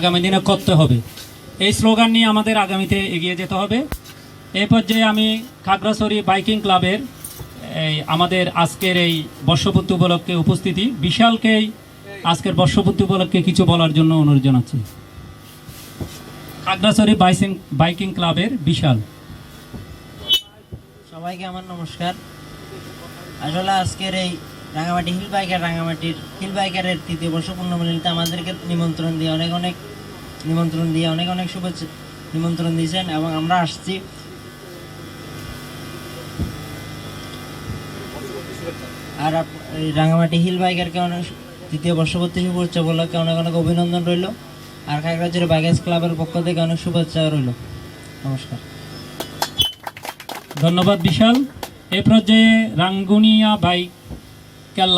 আগামী দিনে করতে হবে। এই স্লোগান নিয়ে আমাদের আগামীতে এগিয়ে যেতে হবে। এই পর্যায়ে আমি খাগড়াছড়ি বাইকিং ক্লাবের এই আমাদের আজকের এই বর্ষপূর্তি উপলক্ষে উপস্থিতি। বিশালকেই আজকের বর্ষপূর্তি উপলক্ষে কিছু বলার জন্য অনুরোধ জানাচ্ছি। খাগড়াছড়ি বাইসিং বাইকিং ক্লাবের বিশাল। সবাইকে আমার নমস্কার। আসলে আজকের এই রাঙামাটি হিল বাইকার রাঙামাটির হিল বাইকারের তৃতীয় বর্ষ পূর্ণমিলনীতে আমাদেরকে নিমন্ত্রণ দিয়ে অনেক অনেক নিমন্ত্রণ দিয়ে অনেক অনেক শুভেচ্ছা নিমন্ত্রণ দিয়েছেন এবং আমরা আসছি। আর রাঙামাটি হিল বাইকারকে অনেক তৃতীয় বর্ষপূর্তি শুভেচ্ছা উপলক্ষে অনেক অনেক অভিনন্দন রইল। আর খাগড়াছড়ি বাইকার্স ক্লাবের পক্ষ থেকে অনেক শুভেচ্ছা রইল। নমস্কার। ধন্যবাদ বিশাল। এই পর্যায়ে রাঙ্গুনিয়া বাইক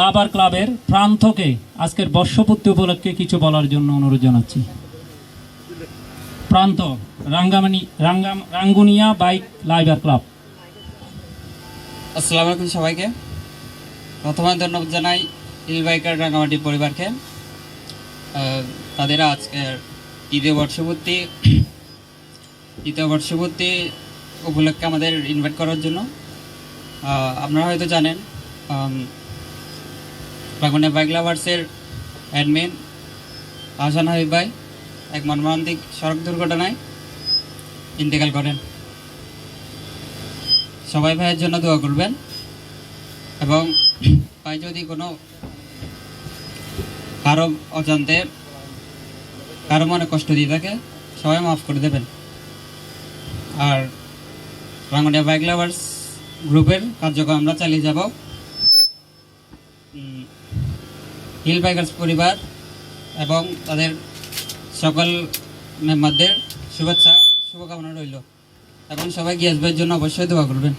লাভার ক্লাবের প্রান্তকে আজকের বর্ষপূর্তি উপলক্ষে কিছু বলার জন্য অনুরোধ জানাচ্ছি। প্রান্ত, রাঙ্গামানি রাঙ্গাম রাঙ্গুনিয়া বাইক লাইভার ক্লাব। আসসালামু আলাইকুম সবাইকে। প্রথমে ধন্যবাদ জানাই হিল বাইকার রাঙ্গামাটি পরিবারকে। তাদের আজকের ঈদে বর্ষপূর্তি। ঈদে বর্ষপূর্তি উপলক্ষে আমাদের ইনভাইট করার জন্য। আপনারা হয়তো জানেন রাঙ্গুনিয়া বাইক লাভার্সের অ্যাডমিন আহসান হাবিব ভাই। এক মর্মান্তিক সড়ক দুর্ঘটনায় ইন্তেকাল করেন। সবাই ভাইয়ের জন্য দোয়া করবেন এবং ভাই যদি কোনো কারও অজান্তে কারও মনে কষ্ট দিয়ে থাকে, সবাই মাফ করে দেবেন। আর রাঙ্গনিয়া বাইক লাভার্স গ্রুপের কার্যক্রম আমরা চালিয়ে যাব। হিল বাইকার্স পরিবার এবং তাদের সকল মেম্বারদের শুভেচ্ছা শুভকামনা রইল। এবং সবাই গ্যাস ভাইয়ের জন্য অবশ্যই দোয়া করবেন।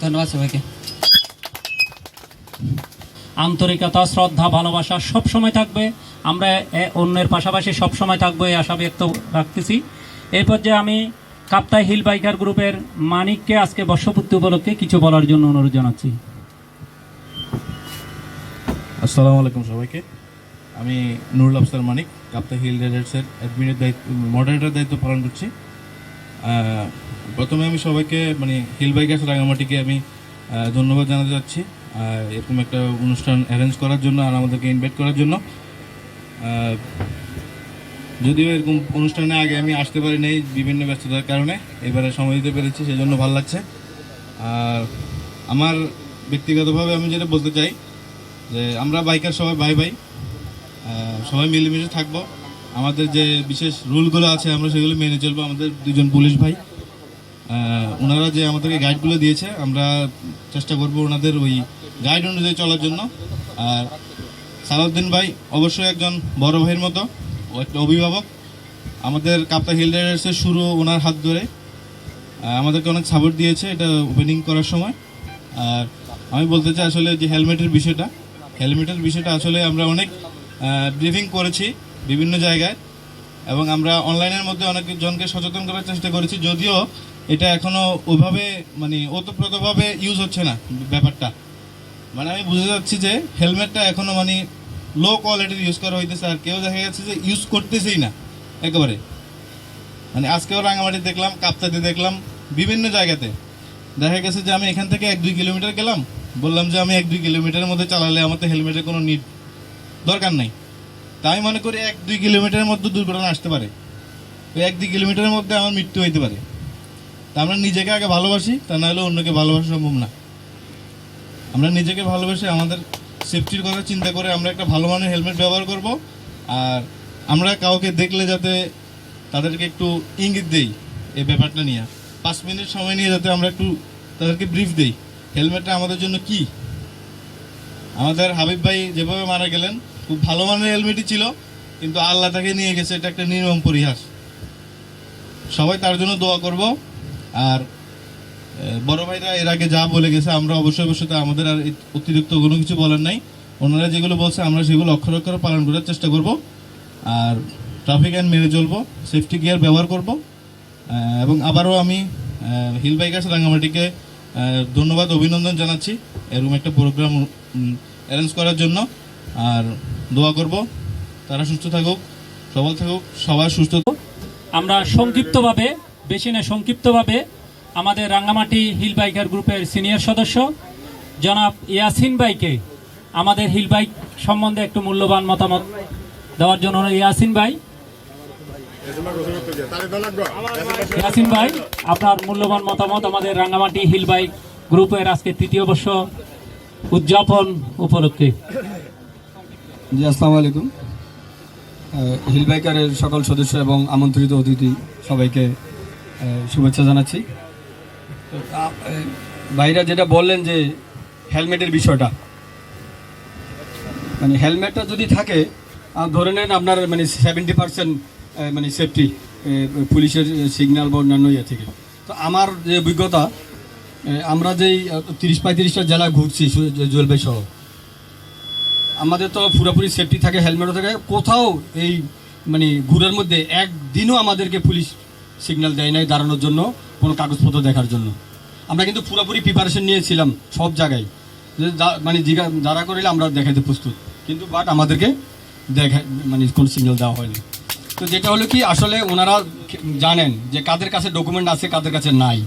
ধন্যবাদ সবাইকে। আন্তরিকতা শ্রদ্ধা ভালোবাসা সব সময় থাকবে। আমরা অন্যের পাশাপাশি সব সময় থাকব এই আশা ব্যক্ত রাখতেছি। এই পর্যায়ে আমি কাপ্তাই হিল বাইকার গ্রুপের মানিককে আজকে বর্ষপূর্তি উপলক্ষে কিছু বলার জন্য অনুরোধ জানাচ্ছি। আসসালামু আলাইকুম সবাইকে। আমি নুরুল আফসার মানিক। কাপ্তা হিল রাইডার্সের অ্যাডমিনের দায়িত্ব মডারেটার দায়িত্ব পালন করছি। প্রথমে আমি সবাইকে মানে হিল বাইকার্স রাঙামাটিকে আমি ধন্যবাদ জানাতে চাচ্ছি। এরকম একটা অনুষ্ঠান অ্যারেঞ্জ করার জন্য আর আমাদেরকে ইনভাইট করার জন্য। যদিও এরকম অনুষ্ঠানে আগে আমি আসতে পারি নাই বিভিন্ন ব্যস্ততার কারণে, এবারে সময় দিতে পেরেছি সেই জন্য ভালো লাগছে। আর আমার ব্যক্তিগতভাবে আমি যেটা বলতে চাই, যে আমরা বাইকার সবাই ভাই ভাই সবাই মিলেমিশে থাকব। আমাদের যে বিশেষ রুলগুলো আছে, আমরা সেগুলো মেনে চলবো। আমাদের দুজন পুলিশ ভাই ওনারা যে আমাদেরকে গাইডগুলো দিয়েছে, আমরা চেষ্টা করব ওনাদের ওই গাইড অনুযায়ী চলার জন্য। আর সালাউদ্দিন ভাই অবশ্যই একজন বড় ভাইয়ের মতো, ও একটা অভিভাবক। আমাদের কাপ্তা হিল রাইডার্সের শুরু ওনার হাত ধরে। আমাদেরকে অনেক সাপোর্ট দিয়েছে এটা ওপেনিং করার সময়। আর আমি বলতে চাই আসলে যে হেলমেটের বিষয়টা হেলমেটের বিষয়টা আসলে আমরা অনেক ব্রিফিং করেছি বিভিন্ন জায়গায় এবং আমরা অনলাইনের মধ্যে অনেক জনকে সচেতন করার চেষ্টা করেছি। যদিও এটা এখনও ওইভাবে মানে ওতপ্রোতভাবে ইউজ হচ্ছে না ব্যাপারটা। মানে আমি বুঝতে যাচ্ছি যে হেলমেটটা এখনও মানে লো কোয়ালিটির ইউজ করা হইতেছে আর কেউ দেখা যাচ্ছে যে ইউজ করতেছেই না একেবারে। মানে আজকেও রাঙামাটি দেখলাম, কাপ্তাতে দেখলাম, বিভিন্ন জায়গাতে। দেখা গেছে যে আমি এখান থেকে এক দুই কিলোমিটার গেলাম, বললাম যে আমি এক দুই কিলোমিটারের মধ্যে চালালে আমার তো হেলমেটের কোনো নিড দরকার নাই। তাই আমি মনে করি এক দুই কিলোমিটারের মধ্যে দুর্ঘটনা আসতে পারে। তো এক দুই কিলোমিটারের মধ্যে আমার মৃত্যু হইতে পারে। তা আমরা নিজেকে আগে ভালোবাসি, তা নাহলে অন্যকে ভালোবাসা সম্ভব না। আমরা নিজেকে ভালোবেসে আমাদের সেফটির কথা চিন্তা করে আমরা একটা ভালো মানের হেলমেট ব্যবহার করব। আর আমরা কাউকে দেখলে যাতে তাদেরকে একটু ইঙ্গিত দেই এই ব্যাপারটা নিয়ে। পাঁচ মিনিট সময় নিয়ে যাতে আমরা একটু তাদেরকে ব্রিফ দেই হেলমেটটা আমাদের জন্য কি? আমাদের হাবিব ভাই যেভাবে মারা গেলেন, খুব ভালো মানের হেলমেটই ছিল, কিন্তু আল্লাহ তাকে নিয়ে গেছে, এটা একটা নির্মম পরিহাস। সবাই তার জন্য দোয়া করব, আর বড় ভাইরা এর আগে যা বলে গেছে, আমরা অবশ্যই অবশ্যই আমাদের আর অতিরিক্ত কোনো কিছু বলার নাই। ওনারা যেগুলো বলছে, আমরা সেগুলো অক্ষর অক্ষরে পালন করার চেষ্টা করব, আর ট্রাফিক আইন মেনে চলবো সেফটি গিয়ার ব্যবহার করব এবং আবারও আমি হিল বাইকার্স রাঙামাটিকে ধন্যবাদ, অভিনন্দন জানাচ্ছি। এরকম একটা প্রোগ্রাম অ্যারেঞ্জ করার জন্য। আর দোয়া করব। তারা সুস্থ থাকুক, সবল থাকুক, সবাই সুস্থ আমরা সংক্ষিপ্তভাবে, বেশি না সংক্ষিপ্তভাবে আমাদের রাঙ্গামাটি হিল বাইকার গ্রুপের সিনিয়র সদস্য, জনাব ইয়াসিন ভাইকে আমাদের হিল বাইক সম্বন্ধে একটু মূল্যবান মতামত দেওয়ার জন্য। ইয়াসিন ভাই। ইয়াসিন ভাই, আপনার মূল্যবান মতামত আমাদের রাঙ্গামাটি হিল বাইক গ্রুপের আজকে তৃতীয় বর্ষ উদযাপন উপলক্ষে। জি, আসসালামু আলাইকুম। হিল বাইকারের সকল সদস্য এবং আমন্ত্রিত অতিথি সবাইকে শুভেচ্ছা জানাচ্ছি। ভাইরা যেটা বললেন যে হেলমেটের বিষয়টা মানে হেলমেটটা যদি থাকে ধরে নেন আপনার মানে সেভেন্টি পার্সেন্ট মানে সেফটি পুলিশের সিগন্যাল বা অন্যান্য ইয়ে থেকে তো আমার যে অভিজ্ঞতা আমরা যেই তিরিশ পঁয়ত্রিশটা জেলা ঘুরছি জলবাই সহ। আমাদের তো পুরোপুরি সেফটি থাকে হেলমেটও থাকে। কোথাও এই মানে ঘুরের মধ্যে একদিনও আমাদেরকে পুলিশ সিগন্যাল দেয় নাই দাঁড়ানোর জন্য, কোনো কাগজপত্র দেখার জন্য। আমরা কিন্তু পুরোপুরি প্রিপারেশন নিয়েছিলাম সব জায়গায়। মানে জিগা যারা করিলে আমরা দেখাতে প্রস্তুত। কিন্তু বাট আমাদেরকে দেখা মানে কোনো সিগন্যাল দেওয়া হয়নি। তো যেটা হলো কি, আসলে ওনারা জানেন যে কাদের কাছে ডকুমেন্ট আছে, কাদের কাছে নাই।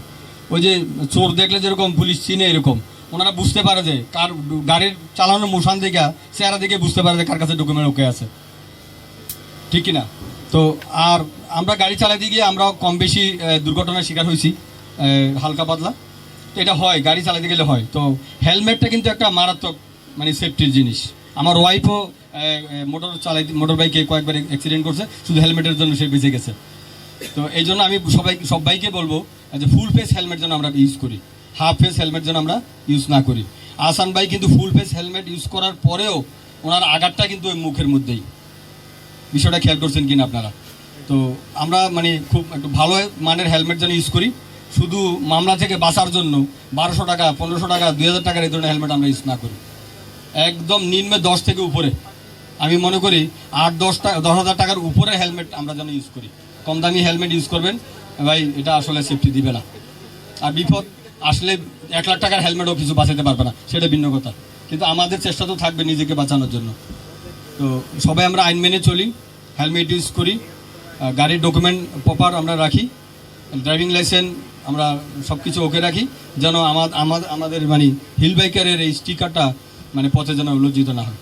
ওই যে চোর দেখলে যেরকম পুলিশ চিনে এরকম, ওনারা বুঝতে পারে যে কার গাড়ির চালানোর মোশান দেখে, চেহারা দেখে বুঝতে পারে যে কার কাছে ডকুমেন্ট ওকে আছে। ঠিক কিনা? তো আর আমরা গাড়ি চালাতে গিয়ে আমরা কম বেশি দুর্ঘটনার শিকার হয়েছি হালকা পাতলা। তো এটা হয়, গাড়ি চালাতে গেলে হয়। তো হেলমেটটা কিন্তু একটা মারাত্মক মানে সেফটির জিনিস। আমার ওয়াইফও মোটর চালাই, মোটর বাইকে কয়েকবার অ্যাক্সিডেন্ট করছে, শুধু হেলমেটের জন্য সে বেঁচে গেছে। তো এই জন্য আমি সবাই, সবাইকে বলব যে ফুল ফেস হেলমেট যেন আমরা ইউজ করি হাফ ফেস হেলমেট যেন আমরা ইউজ না করি। আসান ভাই কিন্তু ফুল ফেস হেলমেট ইউজ করার পরেও ওনার আঘাতটা কিন্তু ওই মুখের মধ্যেই। বিষয়টা খেয়াল করছেন কিনা আপনারা? তো আমরা মানে খুব একটু ভালো মানের হেলমেট যেন ইউজ করি। শুধু মামলা থেকে বাঁচার জন্য বারোশো টাকা, পনেরোশো টাকা, দুই হাজার টাকার এই ধরনের হেলমেট আমরা ইউজ না করি। একদম নিম্নে দশ থেকে উপরে। আমি মনে করি আট, দশ টাকা দশ হাজার টাকার উপরে হেলমেট আমরা যেন ইউজ করি। কম দামি হেলমেট ইউজ করবেন। ভাই, এটা আসলে সেফটি দিবে না। আর বিপদ আসলে এক লাখ টাকার হেলমেটও কিছু বাঁচাতে পারবে না, সেটা ভিন্ন কথা। কিন্তু আমাদের চেষ্টা তো থাকবে নিজেকে বাঁচানোর জন্য। তো সবাই আমরা আইন মেনে চলি হেলমেট ইউজ করি গাড়ির ডকুমেন্ট প্রপার আমরা রাখি ড্রাইভিং লাইসেন্স আমরা সব কিছু ওকে রাখি, যেন আমা- আমা- আমাদের মানে হিল বাইকারের এই স্টিকারটা মানে পথে যেন লজ্জিত না হয়।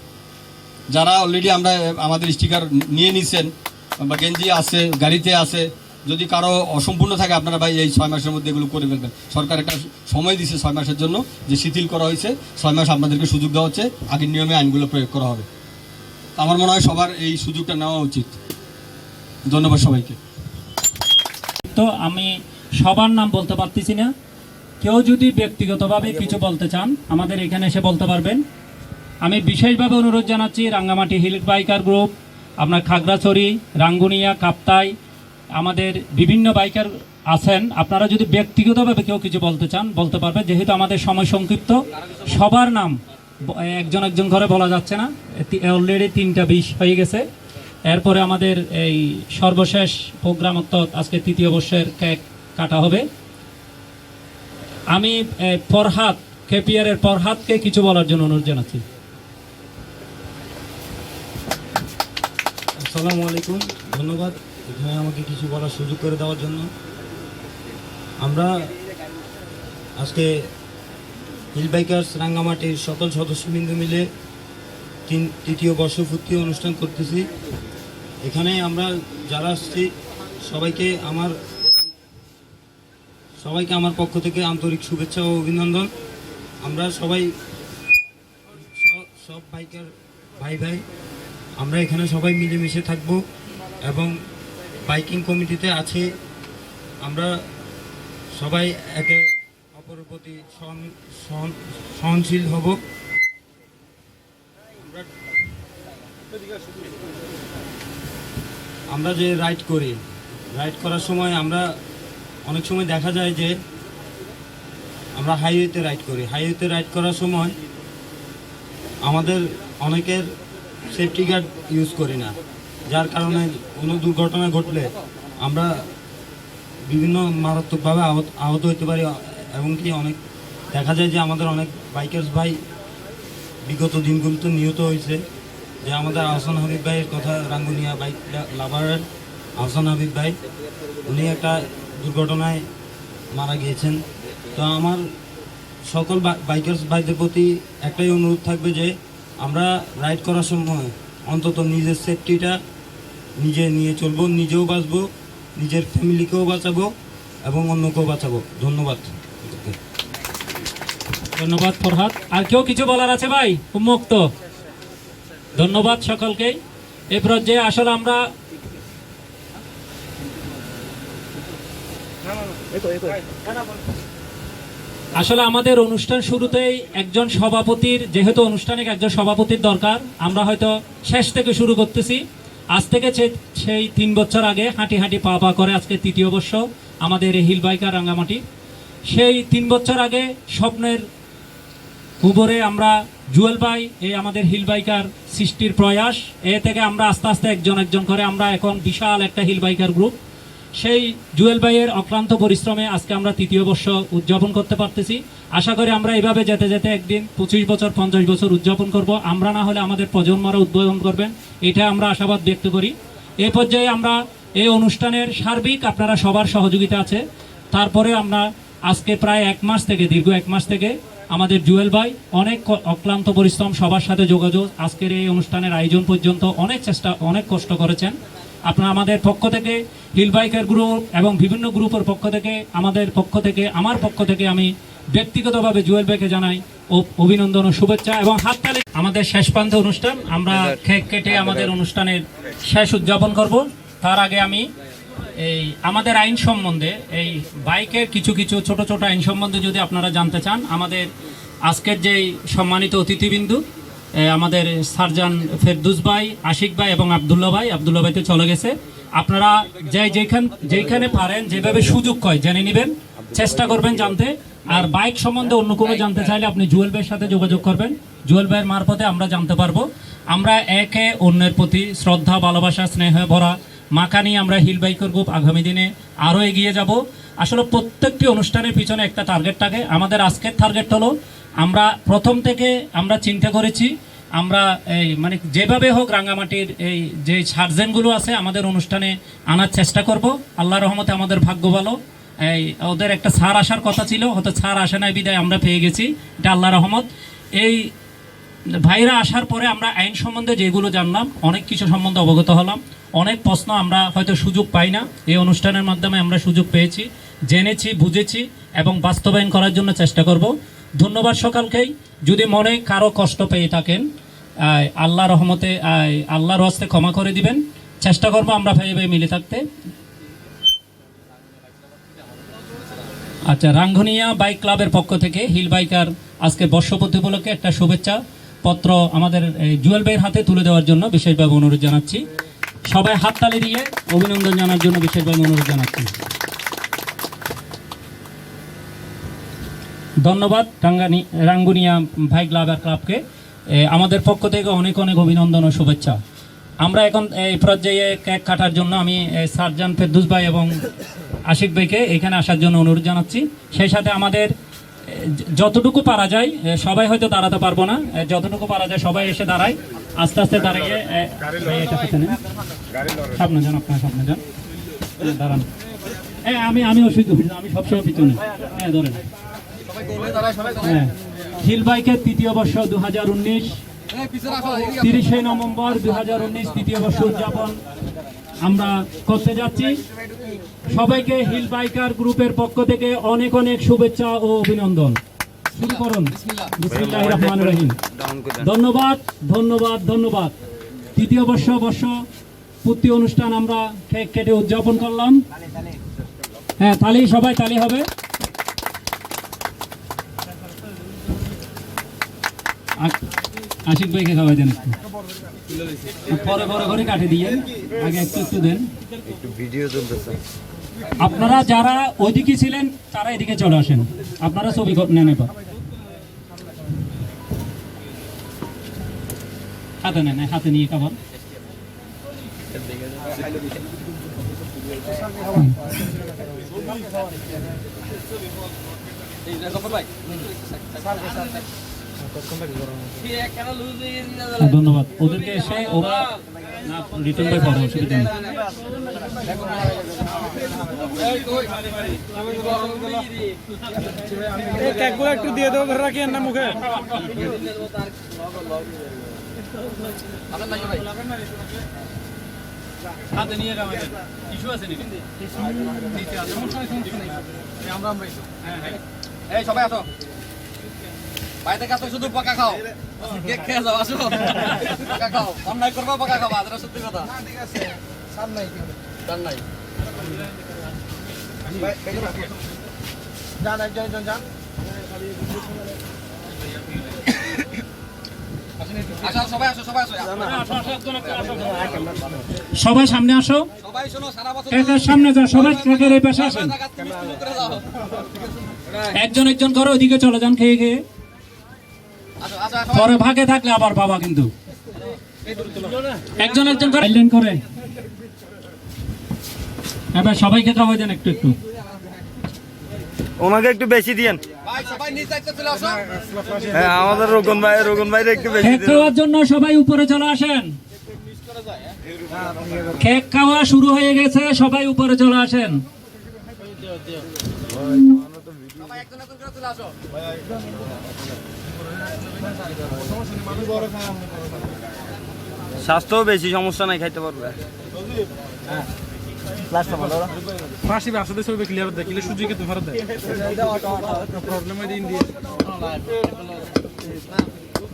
যারা অলরেডি আমরা, আমাদের স্টিকার নিয়ে নিছেন, বা গেঞ্জি আছে, গাড়িতে আছে যদি কারও অসম্পূর্ণ থাকে, আপনারা ভাই এই ছয় মাসের মধ্যে এগুলো করে ফেলবেন। সরকার একটা সময় দিছে ছয় মাসের জন্য, যে শিথিল করা হয়েছে, ছয় মাস আপনাদেরকে সুযোগ দেওয়া হচ্ছে, আগের নিয়মে আইনগুলো প্রয়োগ করা হবে। আমার মনে হয় সবার এই সুযোগটা নেওয়া উচিত। ধন্যবাদ সবাইকে। তো আমি সবার নাম বলতে পারতেছি না। কেউ যদি ব্যক্তিগতভাবে কিছু বলতে চান, আমাদের এখানে এসে বলতে পারবেন। আমি বিশেষভাবে অনুরোধ জানাচ্ছি, রাঙ্গামাটি হিল বাইকার গ্রুপ, আপনার খাগড়াছড়ি, রাঙ্গুনিয়া, কাপ্তাই আমাদের বিভিন্ন বাইকার আছেন। আপনারা যদি ব্যক্তিগতভাবে কেউ কিছু বলতে চান বলতে পারবেন যেহেতু আমাদের সময় সংক্ষিপ্ত সবার নাম একজন একজন ঘরে বলা যাচ্ছে না। অলরেডি তিনটা বিশ হয়ে গেছে। এরপরে আমাদের এই সর্বশেষ প্রোগ্রাম অর্থাৎ আজকে তৃতীয় বর্ষের কেক কাটা হবে। আমি এ, ফরহাদ কেপিআরের ফরহাদকে কিছু বলার জন্য অনুরোধ জানাচ্ছি। আসসালামু আলাইকুম ধন্যবাদ। এখানে আমাকে কিছু বলার সুযোগ করে দেওয়ার জন্য। আমরা আজকে হিল বাইকার্স রাঙ্গামাটির সকল সদস্যবৃন্দ মিলে তিন তৃতীয় বর্ষপূর্তি অনুষ্ঠান করতেছি। এখানে আমরা যারা আসছি, সবাইকে আমার সবাইকে আমার পক্ষ থেকে আন্তরিক শুভেচ্ছা ও অভিনন্দন। আমরা সবাই সব বাইকার ভাই ভাই আমরা এখানে সবাই মিলেমিশে থাকব এবং বাইকিং কমিটিতে আছে। আমরা সবাই একে অপরের প্রতি সহন- সহন- সহনশীল হব। আমরা যে রাইড করি, রাইড করার সময় আমরা অনেক সময় দেখা যায় যে আমরা হাইওয়েতে রাইড করি। হাইওয়েতে রাইড করার সময় আমাদের অনেকের সেফটি গার্ড ইউজ করি না। যার কারণে কোনো দুর্ঘটনা ঘটলে আমরা বিভিন্ন মারাত্মকভাবে আহত আহত হতে পারি এবং কি অনেক, দেখা যায় যে আমাদের অনেক বাইকার্স ভাই বিগত দিনগুলোতে নিহত হয়েছে। যে আমাদের আহসান হাবিব ভাইয়ের কথা রাঙ্গুনিয়া বাইক লাভারের আহসান হাবিব ভাই, উনি একটা দুর্ঘটনায় মারা গিয়েছেন। তো আমার সকল বাইকার্স ভাইদের প্রতি একটাই অনুরোধ থাকবে যে আমরা রাইড করার সময় অন্তত নিজের সেফটিটা নিজে নিয়ে চলবো, নিজেও বাঁচবো, নিজের ফ্যামিলিকেও বাঁচাবো এবং অন্যকেও বাঁচাবো। ধন্যবাদ। ধন্যবাদ, ফরহাদ। আর কেউ কিছু বলার আছে ভাই? উন্মুক্ত। ধন্যবাদ সকলকেই। এই পর্যায়ে আসলে আমরা আসলে আমাদের অনুষ্ঠান শুরুতেই একজন সভাপতির যেহেতু অনুষ্ঠানে একজন সভাপতির দরকার, আমরা হয়তো শেষ থেকে শুরু করতেছি। আজ থেকে সেই তিন বছর আগে হাঁটি হাঁটি পা পা করে আজকে তৃতীয় বর্ষ আমাদের এই হিল বাইকার রাঙ্গামাটি। সেই তিন বছর আগে স্বপ্নের উপরে আমরা জুয়েল ভাই, এই আমাদের হিল বাইকার সৃষ্টির প্রয়াস। এ থেকে আমরা আস্তে আস্তে একজন একজন করে আমরা এখন বিশাল একটা হিল বাইকার গ্রুপ সেই জুয়েল ভাইয়ের অক্লান্ত পরিশ্রমে আজকে আমরা তৃতীয় বর্ষ উদযাপন করতে পারতেছি। আশা করি আমরা এভাবে যেতে যেতে একদিন পঁচিশ বছর, পঞ্চাশ বছর উদযাপন করব। আমরা না হলে আমাদের প্রজন্মরা উদ্বোধন করবেন, এটা আমরা আশাবাদ ব্যক্ত করি। এ পর্যায়ে আমরা এই অনুষ্ঠানের সার্বিক আপনারা সবার সহযোগিতা আছে। তারপরে আমরা আজকে প্রায় এক মাস থেকে, দীর্ঘ এক মাস থেকে আমাদের জুয়েল ভাই অনেক অক্লান্ত পরিশ্রম সবার সাথে যোগাযোগ, আজকের এই অনুষ্ঠানের আয়োজন পর্যন্ত অনেক চেষ্টা, অনেক কষ্ট করেছেন। আপনারা আমাদের পক্ষ থেকে হিল বাইকার গ্রুপ এবং বিভিন্ন গ্রুপের পক্ষ থেকে আমাদের পক্ষ থেকে আমার পক্ষ থেকে আমি ব্যক্তিগতভাবে জুয়েল ভাইকে জানাই ও অভিনন্দন ও শুভেচ্ছা এবং হাত হাততালি। আমাদের শেষ প্রান্ত অনুষ্ঠান আমরা কেক কেটে আমাদের অনুষ্ঠানের শেষ উদযাপন করব। তার আগে আমি এই আমাদের আইন সম্বন্ধে এই বাইকের কিছু কিছু ছোট ছোট আইন সম্বন্ধে যদি আপনারা জানতে চান আমাদের আজকের যেই সম্মানিত অতিথিবিন্দু আমাদের সারজান ফেরদুস ভাই, আশিক ভাই এবং আবদুল্লা ভাই। আবদুল্লা ভাই তো চলে গেছে। আপনারা যে যেখান যেখানে পারেন, যেভাবে সুযোগ হয়, জেনে নেবেন, চেষ্টা করবেন জানতে। আর বাইক সম্বন্ধে অন্য কোনো জানতে চাইলে আপনি জুয়েল ভাইয়ের সাথে যোগাযোগ করবেন। জুয়েল ভাইয়ের মারফতে আমরা জানতে পারব। আমরা একে অন্যের প্রতি শ্রদ্ধা, ভালোবাসা, স্নেহে ভরা মাকা নিয়ে আমরা হিল বাইকার গ্রুপ আগামী দিনে আরও এগিয়ে যাব। আসলে প্রত্যেকটি অনুষ্ঠানের পিছনে একটা টার্গেট থাকে। আমাদের আজকের টার্গেট হলো আমরা প্রথম থেকে আমরা চিন্তা করেছি, আমরা এই মানে যেভাবে হোক রাঙ্গামাটির এই যে সার্জেনগুলো আছে আমাদের অনুষ্ঠানে আনার চেষ্টা করব। আল্লাহ রহমতে আমাদের ভাগ্য ভালো। এই ওদের একটা ছাড় আসার কথা ছিল, হয়তো ছাড় আসে নাই, বিদায় আমরা পেয়ে গেছি। এটা আল্লাহ রহমত। এই ভাইরা আসার পরে আমরা আইন সম্বন্ধে যেগুলো জানলাম, অনেক কিছু সম্বন্ধে অবগত হলাম। অনেক প্রশ্ন আমরা হয়তো সুযোগ পাই না। এই অনুষ্ঠানের মাধ্যমে আমরা সুযোগ পেয়েছি, জেনেছি, বুঝেছি এবং বাস্তবায়ন করার জন্য চেষ্টা করব। ধন্যবাদ সকালকেই। যদি মনে কারও কষ্ট পেয়ে থাকেন আল্লাহ রহমতে আল্লাহর হস্তে ক্ষমা করে দিবেন। চেষ্টা করব আমরা ভাই ভাই মিলে থাকতে। আচ্ছা রাঙ্গনিয়া বাইক ক্লাবের পক্ষ থেকে হিল বাইকার আজকে বর্ষপতি উপলক্ষে একটা শুভেচ্ছা পত্র আমাদের জুয়েল ভাইয়ের হাতে তুলে দেওয়ার জন্য বিশেষভাবে অনুরোধ জানাচ্ছি। সবাই হাততালি দিয়ে অভিনন্দন জানার জন্য বিশেষভাবে অনুরোধ জানাচ্ছি। ধন্যবাদ, রাঙ্গানি রাঙ্গুনিয়া ভাই ক্লাবের ক্লাবকে। আমাদের পক্ষ থেকে অনেক অনেক অভিনন্দন ও শুভেচ্ছা। আমরা এখন এই পর্যায়ে কেক কাটার জন্য আমি সারজান ফেরদুস ভাই এবং আশিক ভাইকে এখানে আসার জন্য অনুরোধ জানাচ্ছি। সেই সাথে আমাদের যতটুকু পারা যায় সবাই হয়তো দাঁড়াতে পারব না। যতটুকু পারা যায় সবাই এসে দাঁড়ায়। আস্তে আস্তে দাঁড়িয়ে। সামনে যান, আপনার সামনে যান। দাঁড়ান। হ্যাঁ আমি আমি অসুবিধা আমি সবসময় পিছনে। হ্যাঁ ধরেন। হিল বাইকের তৃতীয় বর্ষ দু হাজার উনিশ। তিরিশে নভেম্বর দু হাজার উনিশ তৃতীয় বর্ষ উদযাপন। আমরা করতে যাচ্ছি। সবাইকে হিল বাইকার গ্রুপের পক্ষ থেকে অনেক অনেক শুভেচ্ছা ও অভিনন্দন। শুরু করুন। রহমান রহিম। ধন্যবাদ ধন্যবাদ ধন্যবাদ। তৃতীয় বর্ষ বর্ষ পূর্তি অনুষ্ঠান আমরা কেটে উদযাপন করলাম। হ্যাঁ তালি সবাই তালি হবে। আশিক ভাইকে খাওয়াই দেন একটু পরে পরে করে কাটে দিয়ে আগে একটু একটু দেন আপনারা যারা ওইদিকে ছিলেন তারা এদিকে চলে আসেন আপনারা ছবি নেন এবার হাতে নেন হাতে নিয়ে খাবার ধন্যবাদ। ওদেরকে এসে ওরা না রিটার্ন বাই পাবো অসুবিধা নেই ক্যাকগুলো একটু দিয়ে দেবো ধরে রাখি না মুখে। হাতে নিয়ে যাবেন ইস্যু আছে নাকি? এই সবাই আসো। বাইরে কাছে শুধু পাকা খাও। কেক খেয়ে যাও আসো। পাকা খাও। অন্যায় করব পাকা খাবা এটা সত্যি কথা। ঠিক আছে। সার নাই সার নাই। যান একজন একজন যান। সবাই আসো সবাই আসো। সবাই সামনে আসো। সবাই শোনো সারা বছর কেকের সামনে যাও সবাই এই পাশে আসেন। একজন একজন করে ওইদিকে চলে যান খেয়ে খেয়ে। পরে ভাগে থাকলে আবার বাবা কিন্তু। একজন একজন করে। করে। এবার সবাইকে খাওয়াই দেন একটু একটু। ওনাকে একটু বেশি দিয়েন। ভাই সবাই নিজ দায়িত্ব চলে আসো। হ্যাঁ আমাদের রোগন ভাই রোগন ভাইরে একটু বেশি কেক খাওয়ার জন্য সবাই উপরে চলে আসেন। কেক খাওয়া শুরু হয়ে গেছে সবাই উপরে চলে আসেন। সবাই একজন একজন করে চলে আসো। স্বাস্থ্যও বেশি সমস্যা নাই খাইতে পারবে আসলে ছবি ক্লিয়ার দেখিলে সুযোগে তুমি ফেরত দেয় প্রবলেম হয়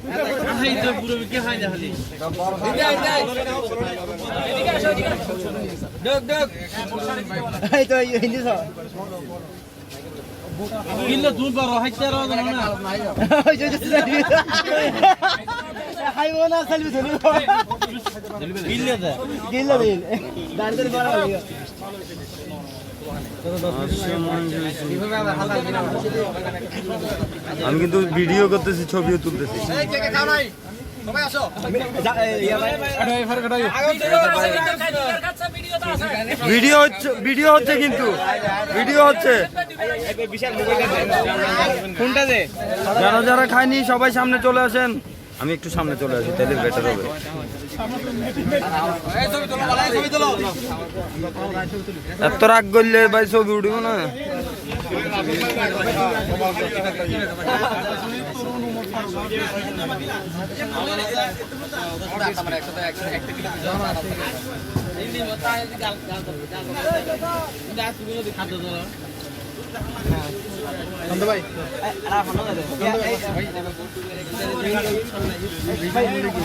তোলা ছবি দাও মুখের সামনে ধরে রাখেন আমি কিন্তু ভিডিও করতেছি ছবিও তুলতেছি এই কে কিন্তু ভিডিও করতেছি ছবিও তুলতেছি। ভিডিও হচ্ছে ভিডিও হচ্ছে কিন্তু। ভিডিও হচ্ছে। যারা যারা খায়নি সবাই সামনে চলে আসেন। আমি একটু সামনে চলে আসি তাহলে বেটার হবে। এত রাগ করলে ভাই ছবি উঠিব না। আমার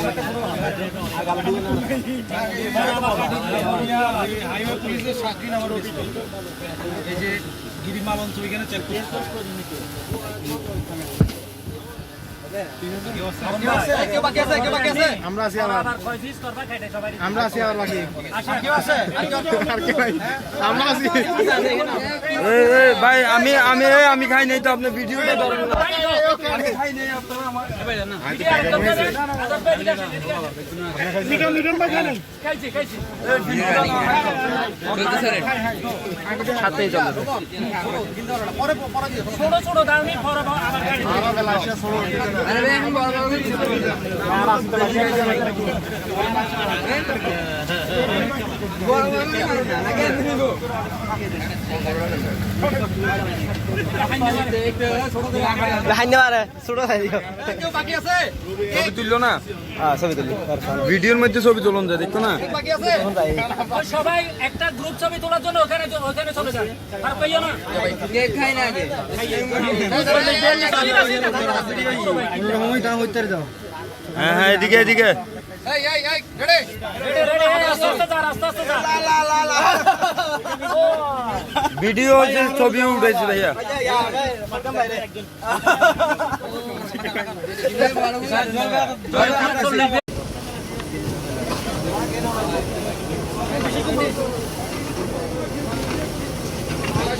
একটা কিলো হাইওয়ে পুলিশের এই যে গিরিমাল অঞ্চল এখানে চেক কেউ বাকি আছে কেউ বাকি আছে ভাই আমি আমি আমি খাই নাই তো আপনি ভিডিওটা ধরেন পরে পরে ছোট ছোট দামি বড় আবার গাড়ি কেউ বাকি আছে ছবি তুললো না ভিডিওর মধ্যে ছবি তুলন যায় দেখতো না বাকি আছে ওই সবাই একটা গ্রুপ ছবি তোলার জন্য ওখানে ওখানে চলে যান আর কইও না হ্যাঁ হ্যাঁ এদিকে এদিকে ভিডিও হচ্ছে ছবি উঠেছে ভাইয়া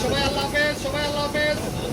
সবাই আল্লাহ হাফেজ সবাই আল্লাহ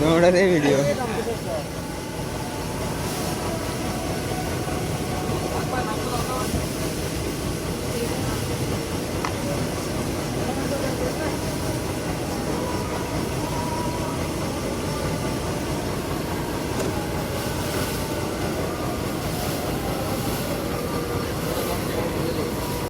ভিডিও চলে ভিডিও